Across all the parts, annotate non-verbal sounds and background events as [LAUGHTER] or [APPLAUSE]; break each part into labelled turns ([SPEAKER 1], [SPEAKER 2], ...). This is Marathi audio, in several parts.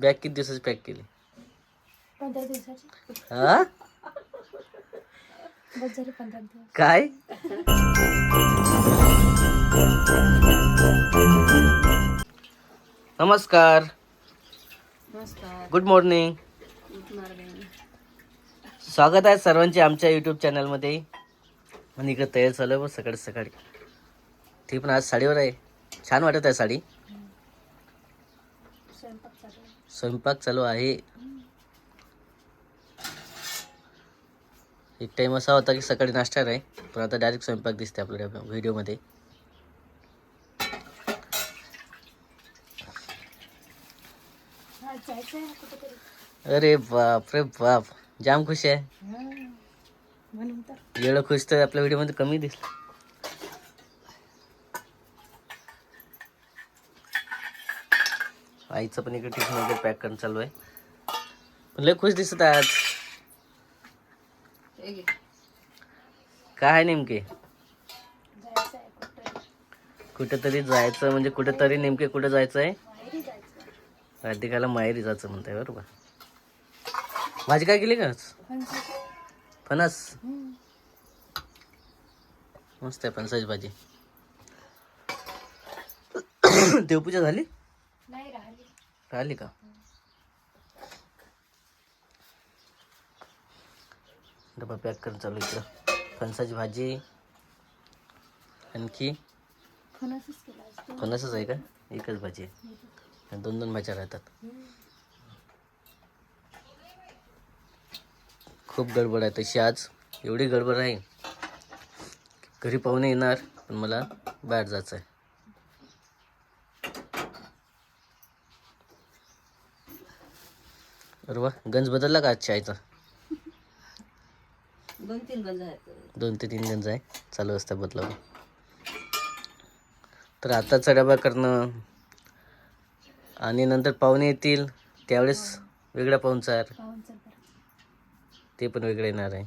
[SPEAKER 1] बॅग किती दिवसाची पॅक केली?
[SPEAKER 2] पंधरा दिवसाची.
[SPEAKER 1] हा?
[SPEAKER 2] बस झाले पंधरा दिवस.
[SPEAKER 1] काय? नमस्कार.
[SPEAKER 2] नमस्कार.
[SPEAKER 1] गुड मॉर्निंग स्वागत आहे सर्वांचे आमच्या यूट्यूब चॅनलमध्ये आणि इकडे तयार चालू आहे बघ सकाळी सकाळी. ती पण आज साडीवर आहे. छान वाटत आहे साडी
[SPEAKER 2] स्वयंपाक चालू आहे.
[SPEAKER 1] स्वयंपाक चालू आहे. एक टाइम असा होता की सकाळी नाश्ता आहे पण आता डायरेक्ट स्वयंपाक दिसते आपल्याला व्हिडिओमध्ये अरे बाप रे बाप जाम खुश आहे. एवढं खुश तर आपल्या व्हिडिओमध्ये कमी दिसलं. आईचं पण इकडे टिफिन वगैरे पॅक करणं चालू आहे. पण लय खुश दिसत आहे आज. काय नेमके?
[SPEAKER 2] कुठेतरी
[SPEAKER 1] जायचं म्हणजे कुठेतरी नेमके कुठे जायचं आहे. राधिकाला माहेरी जायचं म्हणताय बरोबर भाजी काय केली का. फणस. मस्त आहे फणसाची भाजी. [COUGHS] देवपूजा झाली?
[SPEAKER 2] राहिली
[SPEAKER 1] का? डबा पॅक करून चालू इकडं. फणसाची भाजी आणखी?
[SPEAKER 2] फणसच
[SPEAKER 1] आहे का? एकच भाजी आहे. आणि दोन दोन भाज्या राहतात. खूप गडबड आहे तशी आज. एवढी गडबड आहे. घरी पाहुणे येणार पण मला बाहेर जायचं आहे अरे वा गंज बदलला का आज चायचा
[SPEAKER 2] दोन तीन गंज आहेत.
[SPEAKER 1] दोन ते तीन गंज आहे. चालू असतं बदलावं. तर आता चढाबा करणं. आणि नंतर पाहुणे येतील. त्यावेळेस वेगळा पाहुणचार. ते पण वेगळं येणार आहे.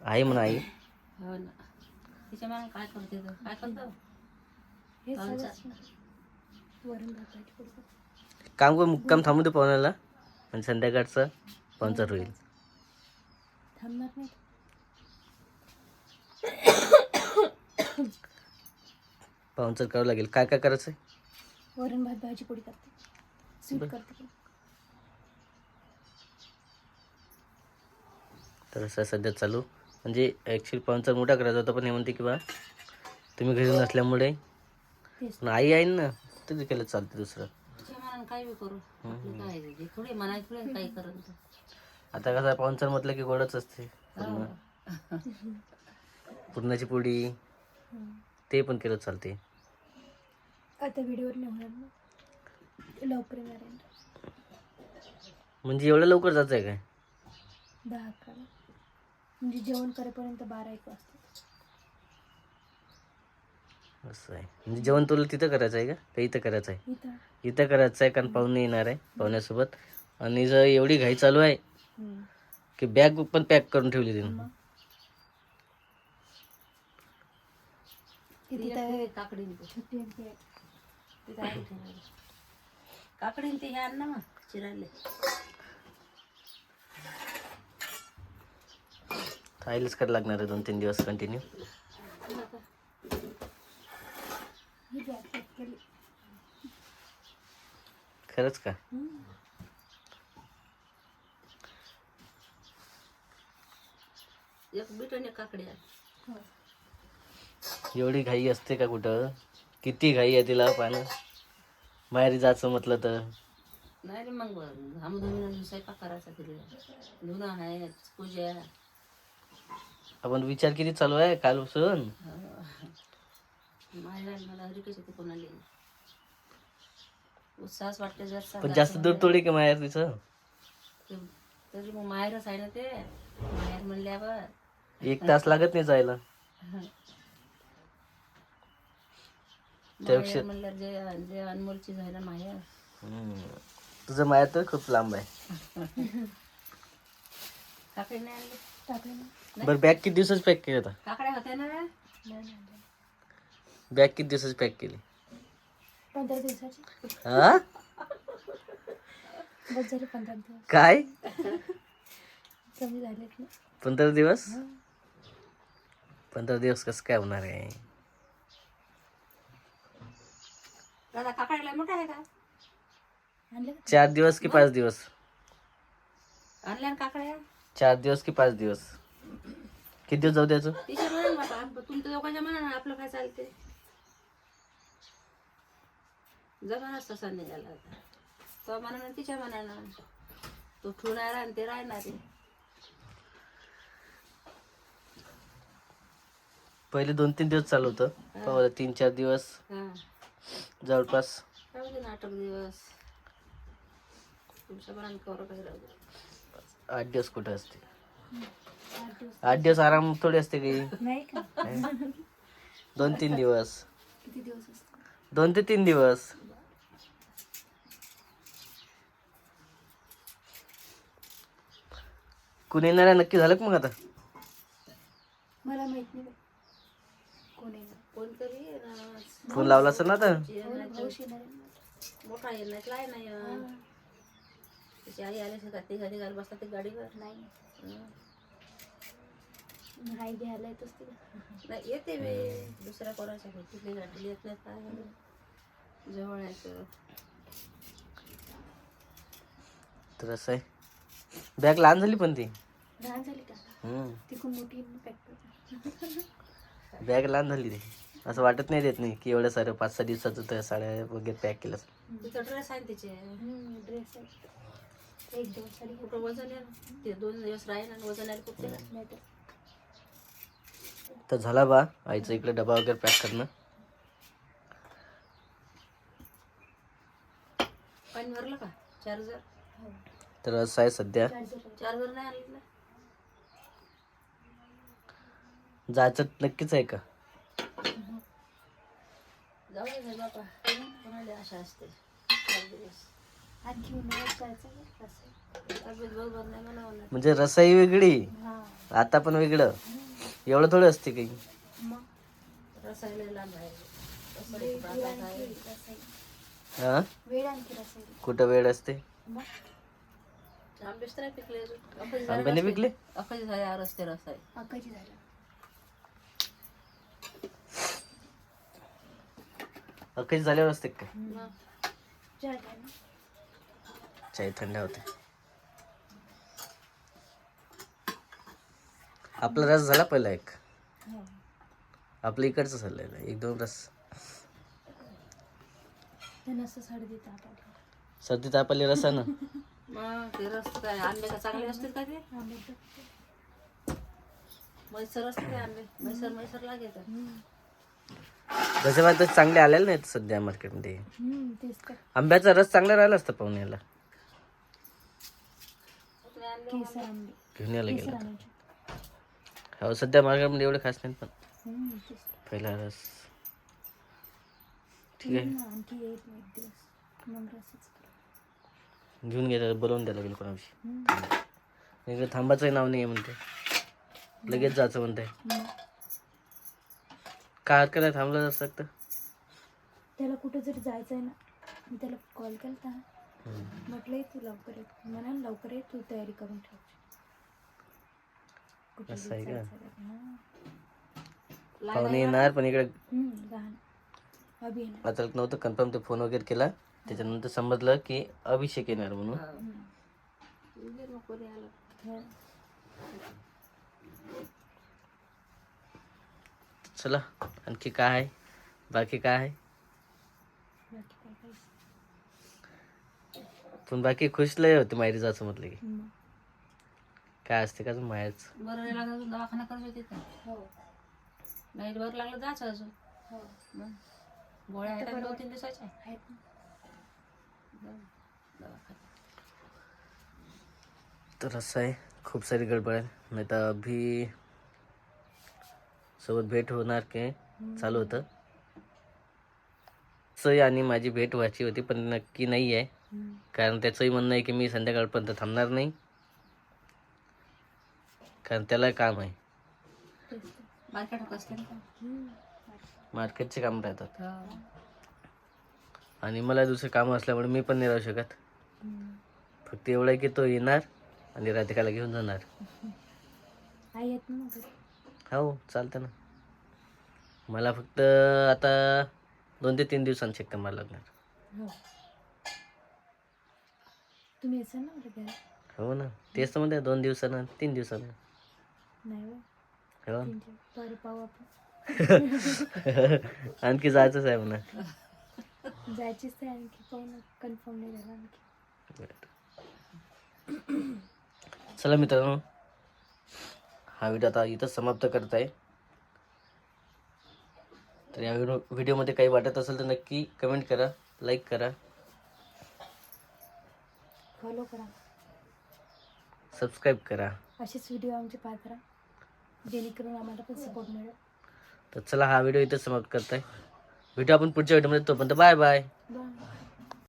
[SPEAKER 1] आहे म्हणा आई.
[SPEAKER 3] हो ना. तिच्या मग काय करते? काय
[SPEAKER 2] हे. वरण भात करतो.
[SPEAKER 1] काम कर मुक्काम थांबू दे पाहुण्याला आणि संध्याकाळचं पाहुणचार होईल. पाहुणचार करावं लागेल. काय काय करायचं
[SPEAKER 2] वरण भात भाजी पोळी करते. स्वीट.
[SPEAKER 1] तर असं सध्या चालू. म्हणजे ॲक्च्युली पाहुणचार मोठा करायचा होता पण हे म्हणते की बा तुम्ही घरी नसल्यामुळे आई आहे ना तरी केलं चालते दुसरं.
[SPEAKER 3] काय बी करू आपलं काय आहे? ते? थोडी मनात थोडी काही करत
[SPEAKER 1] आता कसं पाहुणचार म्हटलं की गोडच असते. पूर्ण. पुरणाची पोळी. ते पण केलं चालते
[SPEAKER 2] आता व्हिडिओवर नाही होणार ना? लवकर येणार आहे.
[SPEAKER 1] म्हणजे एवढं लवकर जायचं आहे काय?
[SPEAKER 2] दहा अकराला म्हणजे जेवण करेपर्यंत बारा एक वाजता.
[SPEAKER 1] असं आहे. म्हणजे जेवण तुला तिथं करायचं आहे का? का इथं करायचं आहे?
[SPEAKER 2] इथं.
[SPEAKER 1] इथं करायचं आहे कारण पाहुणे येणार आहे पाहुण्यासोबत. आणि जर एवढी घाई चालू आहे
[SPEAKER 2] हम्म.
[SPEAKER 1] की बॅग पण पॅक करून ठेवली तिने.
[SPEAKER 2] मग? किती
[SPEAKER 3] काकडीन ते हे आण ना मग
[SPEAKER 1] खायलाच करायला लागणार आहे दोन तीन दिवस कंटिन्यू
[SPEAKER 2] ही बॅग पॅक केली
[SPEAKER 1] खरंच का.
[SPEAKER 3] एक.
[SPEAKER 1] एवढी घाई असते का कुठं? किती घाई आहे तिला पानं बाहेर जायचं म्हटलं तर.
[SPEAKER 3] नाही रे मग स्वयंपाक करायचा तिला धुणं आहे पूजा
[SPEAKER 1] आपण विचार किती चालू आहे कालपासून
[SPEAKER 3] माझ्या मला हरिकेश ते कोणाला उत्साहच वाटते जर
[SPEAKER 1] पण जास्त दूर थोडी का माहेर तिचं?
[SPEAKER 3] तरी मग माहेरच आहे ना ते माहेर म्हणल्यावर.
[SPEAKER 1] एक तास लागत नाही जायला. त्यापेक्षा-
[SPEAKER 3] माहेर म्हणल्यावर जे जे अनमोलची झालं माहेर.
[SPEAKER 1] हम्म. तुझं माहेर तर खूप लांब आहे.
[SPEAKER 3] काकडी नाही आणली?
[SPEAKER 2] टाकले ना
[SPEAKER 1] बरं बॅग किती दिवसाची पॅक केली आता?
[SPEAKER 3] काकड्या होत्या ना?
[SPEAKER 2] नाही नाही नाही.
[SPEAKER 1] बॅग किती दिवसाची पॅक केली?
[SPEAKER 2] पंधरा दिवसाची.
[SPEAKER 1] हा?
[SPEAKER 2] बस झाले पंधरा दिवस.
[SPEAKER 1] काय?
[SPEAKER 2] कमी झालेत ना.
[SPEAKER 1] पंधरा दिवस? पंधरा दिवस कसं काय होणार आहे?
[SPEAKER 3] दादा काकाडला मोठा आहे का?
[SPEAKER 2] आणलं का?
[SPEAKER 1] चार दिवस की पाच दिवस?
[SPEAKER 3] आणल्या ना काकड्या?
[SPEAKER 1] चार दिवस की पाच दिवस? किती दिवस जाऊ द्यायचं?
[SPEAKER 3] तिच्या मनानं बाबा तुमच्या दोघांच्या मनानं आपलं काय चालते जमानाच तसा निघाला आता. तो मनानं तिच्या मनानं तो ठेवणार आणि ते राहणार आहे.
[SPEAKER 1] पहिले दोन तीन दिवस चालू होतं. पाहू तीन चार दिवस. जवळपास.
[SPEAKER 3] राहू दे नाटक दिवस. तुमच्या मनानं कवर काही राहू दे.
[SPEAKER 1] आठ दिवस कुठं असते?
[SPEAKER 2] आठ दिवस.
[SPEAKER 1] आठ आराम थोडी असते काही
[SPEAKER 2] का?
[SPEAKER 1] दोन तीन दिवस.
[SPEAKER 2] किती दिवस असतो
[SPEAKER 1] दोन ते तीन दिवस. कुणी येणार आहे? नक्की झालं का मग आता?
[SPEAKER 2] मला माहीत नाही. कोण.
[SPEAKER 1] फोन लावला असेल ना आता?
[SPEAKER 3] येणार
[SPEAKER 2] भाऊश येणार आहे. ना.
[SPEAKER 3] मोठा येणार काय नाही येणार. त्याची आई आले का? ते घरी घाल बसतात ते गाडीवर?
[SPEAKER 2] नाही.
[SPEAKER 3] हं.
[SPEAKER 2] आई घ्यायला येत असते का?
[SPEAKER 3] नाही येते बे दुसऱ्या कोणाच्या येत नाही काय? जवळ यायचं
[SPEAKER 1] तर. असं आहे. बॅग लहान झाली पण ती.
[SPEAKER 2] लहान झाली का?
[SPEAKER 1] हम्म.
[SPEAKER 2] तिकून मोठी पॅक
[SPEAKER 1] बॅग लहान झाली ती. असं वाटत नाही देत नाही की एवढं सारं पाच सहा दिवसाचं त्या साड्या वगैरे पॅक केलं
[SPEAKER 3] ड्रेस आहे तिचे?
[SPEAKER 2] ड्रेस आहे. एक साडी
[SPEAKER 3] कुठं वजन आहे ते दोन दिवस राहील आणि वजन आहे कुठे?
[SPEAKER 2] तर
[SPEAKER 1] तर झाला बा आईचं इकडे डबा वगैरे पॅक करणं.
[SPEAKER 3] पाणी भरलं का? चार्जर?
[SPEAKER 2] हो.
[SPEAKER 1] तर असं आहे सध्या.
[SPEAKER 2] चार्जर
[SPEAKER 3] चार्जर नाही आणलं
[SPEAKER 1] जायचं नक्कीच आहे का?
[SPEAKER 3] जाऊ दे घरी बापा कोणाला आशा असते? चार दिवस.
[SPEAKER 2] आणखी उन्हाळ्यात जायचं का? असं.
[SPEAKER 3] तब्येत बरोबर नाही मला होणार
[SPEAKER 1] म्हणजे रसाई वेगळी
[SPEAKER 2] हा.
[SPEAKER 1] आता पण वेगळं. एवढं थोडं असते काही.
[SPEAKER 2] मग?
[SPEAKER 3] रसायला लांब आहे. रसायला
[SPEAKER 2] वेळ
[SPEAKER 3] कुठं आता
[SPEAKER 2] आणखी
[SPEAKER 3] आहे.
[SPEAKER 2] रसाई.
[SPEAKER 1] हा?
[SPEAKER 2] वेळ आणखी रसाई.
[SPEAKER 1] कुठं वेळ असते?
[SPEAKER 2] मग?
[SPEAKER 3] आंबेच नाही पिकले अजून. झाले
[SPEAKER 1] आंबे नाही
[SPEAKER 3] रस्ते.
[SPEAKER 1] पिकले?
[SPEAKER 3] झाले रस्ते
[SPEAKER 2] झालं
[SPEAKER 1] झाल्यावर असते का
[SPEAKER 3] मग
[SPEAKER 2] चहा घ्या ना.
[SPEAKER 1] चाय थंड होते आपला रस झाला पहिला एक
[SPEAKER 2] हो.
[SPEAKER 1] आपल्या इकडचं झालेलं एक दोन रस
[SPEAKER 2] त्यांना असं साडी देत आपण
[SPEAKER 1] सर्दी तापाली रसानं [LAUGHS]
[SPEAKER 3] मग ते रस काय आंबे का चांगले असतील का ते? मैसर असते ते आंबे. मैसर मैसर लागेल
[SPEAKER 1] जसे मला तर चांगले आलेले नाहीत सध्या मार्केटमध्ये
[SPEAKER 2] तेच तर.
[SPEAKER 1] आंब्याचा रस चांगला राहिला असता पाहुण्याला
[SPEAKER 2] केसर आंबे.
[SPEAKER 1] घेऊन यायला
[SPEAKER 2] केसर
[SPEAKER 1] गेलं
[SPEAKER 2] आणायचे.
[SPEAKER 1] हो सध्या मार्केटमध्ये एवढे खास नाहीत पण.
[SPEAKER 2] हम्म, तेच तर.
[SPEAKER 1] पहिला रस. ठीक आहे.
[SPEAKER 2] येईन ना, आणखी येईल ना एक दिवस. मग रसच करू.
[SPEAKER 1] घेऊन गेला बोलवून द्यायला लागेल कोणाविषयी. इकडे थांबायचंही नाव नाही म्हणते. लगेच जायचं म्हणते. काय हरकत आहे? थांबलं जाऊ शकतं
[SPEAKER 2] त्याला कुठं जरी जायचं आहे ना मी त्याला कॉल केला म्हटलंय तू लवकर ये. म्हणा लवकर ये तू तयारी करून ठेव.
[SPEAKER 1] असं आहे का? पाहुणे येणार पण इकडे नव्हतं कन्फर्म ते फोन वगैरे केला. त्याच्यानंतर समजलं की अभिषेक येणार म्हणून.
[SPEAKER 3] नको रे आलं.
[SPEAKER 1] चला आणखी काय आहे? बाकी काय आहे? पण बाकी खुश लय होते माहेरी जायचं म्हटलं की. काय असते का अजून माहेरचं?
[SPEAKER 3] बरं नाही लागलं अजून दवाखाना करायचं होते का?
[SPEAKER 2] हो.
[SPEAKER 3] नाही बरं लागलं जायचं अजून.
[SPEAKER 2] हो.
[SPEAKER 3] मग. गोळ्या आहेत दोन तीन दिवसाच्या
[SPEAKER 2] आहेत.
[SPEAKER 1] तर असं आहे खूप सारी गडबड आहे नाही तर अभि सोबत भेट होणार की चालू होतं सई आणि माझी भेट व्हायची होती पण नक्की नाही आहे. कारण त्याचंही म्हणणं आहे की मी संध्याकाळपर्यंत थांबणार नाही कारण त्याला काम आहे. मार्केटचे काम राहतात. आणि मला दुसरे कामं असल्यामुळे मी पण नाही राहू शकत. फक्त एवढं आहे की तो येणार आणि राधिकाला घेऊन जाणार.
[SPEAKER 2] आई येत ना मग घरी
[SPEAKER 1] हो चालतं ना. मला फक्त आता दोन ते तीन दिवसांनी चेक करायला लागणार.
[SPEAKER 2] हो. तुम्ही येसाल ना माझ्या घरी
[SPEAKER 1] हो ना. तेच तर म्हणते दोन दिवसानं तीन दिवसानं.
[SPEAKER 2] नाही हो.
[SPEAKER 1] हो.
[SPEAKER 2] तीन चार बरं पाहू आपण. [LAUGHS]
[SPEAKER 1] आणखी जायचंच आहे म्हणा.
[SPEAKER 2] जायचीच आहे आणखी पाहू ना कन्फर्म नाही झालं आणखी.
[SPEAKER 1] चला मित्रांनो हा व्हिडिओ आता इथं समाप्त करत आहे तर या व्हिडिओ व्हिडिओमध्ये काही वाटत असेल तर नक्की कमेंट करा लाईक करा.
[SPEAKER 2] फॉलो करा.
[SPEAKER 1] सबस्क्राईब करा.
[SPEAKER 2] असेच व्हिडिओ आमचे पाहत राहा. जेणेकरून आम्हाला पण सपोर्ट मिळेल.
[SPEAKER 1] तर चला हा व्हिडिओ इथं समाप्त करत आहे भेटू आपण पुढच्या व्हिडिओमध्ये तोपर्यंत बाय बाय.
[SPEAKER 2] बाय.